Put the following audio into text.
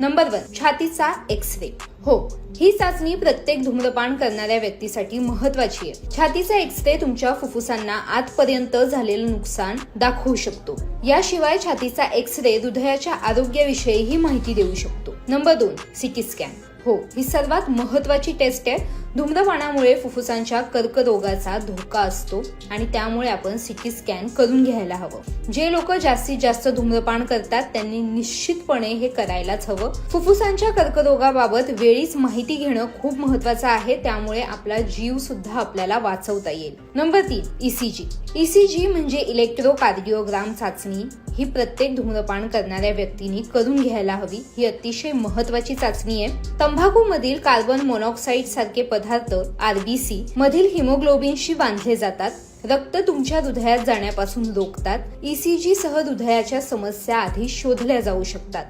Number one छातीचा X ray हो ही चाचणी प्रत्येक धूम्रपान करणाऱ्या व्यक्तीसाठी महत्वाची आहे. छातीचा एक्स रे तुमच्या फुफ्फुसांना आजपर्यंत झालेलं नुकसान दाखवू शकतो. याशिवाय छातीचा एक्स रे हृदयाच्या आरोग्याविषयीही माहिती देऊ शकतो. नंबर दोन सिटी स्कॅन. हो ही सर्वात महत्वाची टेस्ट आहे. धूम्रपानामुळे फुफ्फुसांच्या कर्करोगाचा धोका असतो आणि त्यामुळे आपण सिटी स्कॅन करून घ्यायला हवं. जे लोक जास्तीत जास्त धूम्रपान करतात त्यांनी निश्चितपणे हे करायलाच हवं. फुफ्फुसांच्या कर्करोगाबाबत वेळीच माहिती घेणं खूप महत्वाचं आहे त्यामुळे आपला जीव सुद्धा आपल्याला वाचवता येईल. नंबर तीन ईसीजी ईसीजी म्हणजे इलेक्ट्रोकार्डिओग्राम चाचणी. ही प्रत्येक धूम्रपान करणाऱ्या व्यक्तीने करून घ्यायला हवी. ही अतिशय महत्वाची चाचणी आहे. तंबाखू मधील कार्बन मोनॉक्साईड सारखे पदार्थ आरबीसी मधील हिमोग्लोबिनशी बांधले जातात. रक्त तुमच्या हृदयात जाण्यापासून रोखतात. ईसीजी सह हृदयाच्या समस्या आधी शोधल्या जाऊ शकतात.